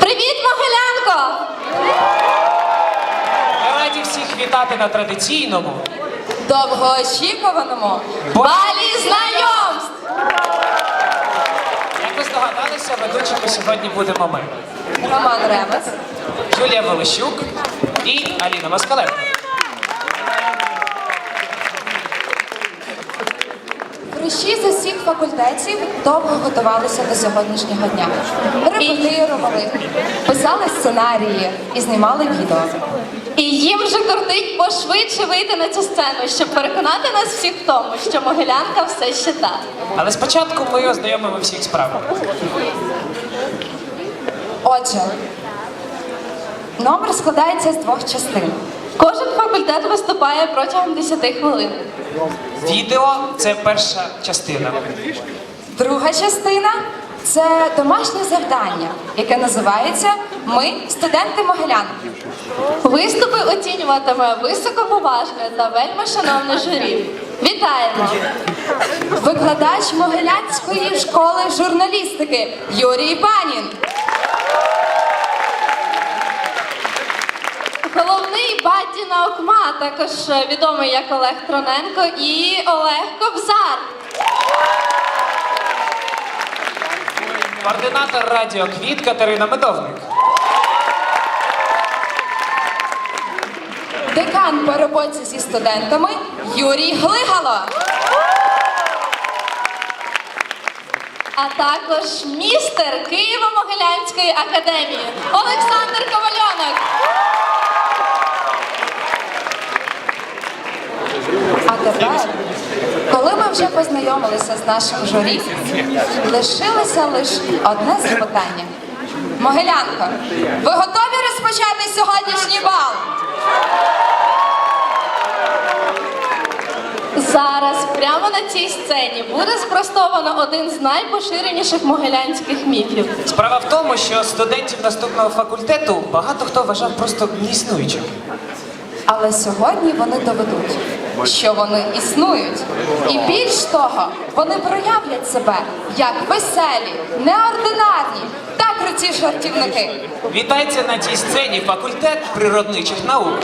Привіт, Могилянко! Раді всіх вітати на традиційному. Довгоочікуваному балі знайомств! Як ви здогадалися, ведучими сьогодні будемо ми. Роман Ремес. Юлія Волощук і Аліна Москаленко. Врачі з усіх факультетів довго готувалися до сьогоднішнього дня. Репетирували, писали сценарії і знімали відео. І їм вже кортить вийти на цю сцену, щоб переконати нас всіх в тому, що Могилянка все ще та. Але спочатку ми ознайомимо всіх з правилами. Отже, номер складається з двох частин. Кожен факультет виступає протягом 10 хвилин. Відео це перша частина. Друга частина це домашнє завдання, яке називається Ми студенти Могилянки. Виступи оцінюватиме високоповажне та вельми шановне журі. Вітаємо! Викладач Могилянської школи журналістики Юрій Панін. Головний баді наукма, також відомий як Олег Троненко і Олег Кобзар. Координатор радіо Квіт Катерина Медовник. Декан по роботі зі студентами Юрій Глигало. А також містер Києво-Могилянської академії Олександр Ковальонок. А тепер, вже познайомилися з нашим журі, лишилося лише одне запитання. Могилянко, ви готові розпочати сьогоднішній бал? Зараз прямо на цій сцені буде спростовано один з найпоширеніших могилянських міфів. Справа в тому, що студентів наступного факультету багато хто вважав просто неіснуючим. Але сьогодні вони доведуть, що вони існують. І більш того, вони проявлять себе як веселі, неординарні та круті жартівники. Вітайте на цій сцені факультет природничих наук.